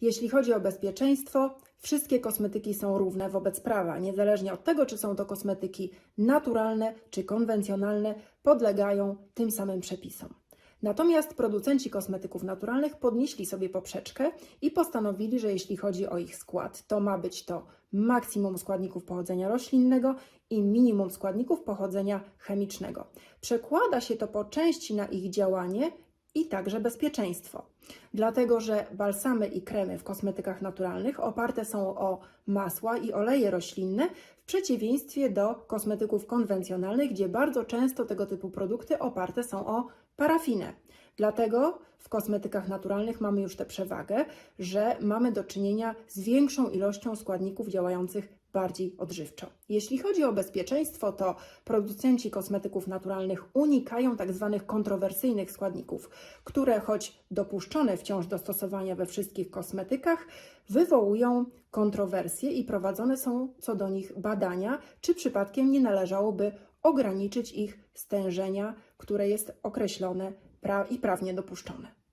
Jeśli chodzi o bezpieczeństwo, wszystkie kosmetyki są równe wobec prawa, niezależnie od tego, czy są to kosmetyki naturalne czy konwencjonalne, podlegają tym samym przepisom. Natomiast producenci kosmetyków naturalnych podnieśli sobie poprzeczkę i postanowili, że jeśli chodzi o ich skład, to ma być to maksimum składników pochodzenia roślinnego i minimum składników pochodzenia chemicznego. Przekłada się to po części na ich działanie i także bezpieczeństwo. Dlatego, że balsamy i kremy w kosmetykach naturalnych oparte są o masła i oleje roślinne, w przeciwieństwie do kosmetyków konwencjonalnych, gdzie bardzo często tego typu produkty oparte są o parafinę. Dlatego w kosmetykach naturalnych mamy już tę przewagę, że mamy do czynienia z większą ilością składników działających bardziej odżywczo. Jeśli chodzi o bezpieczeństwo, to producenci kosmetyków naturalnych unikają tak zwanych kontrowersyjnych składników, które choć dopuszczone wciąż do stosowania we wszystkich kosmetykach, wywołują kontrowersje i prowadzone są co do nich badania, czy przypadkiem nie należałoby ograniczyć ich stężenia, które jest określone i prawnie dopuszczone.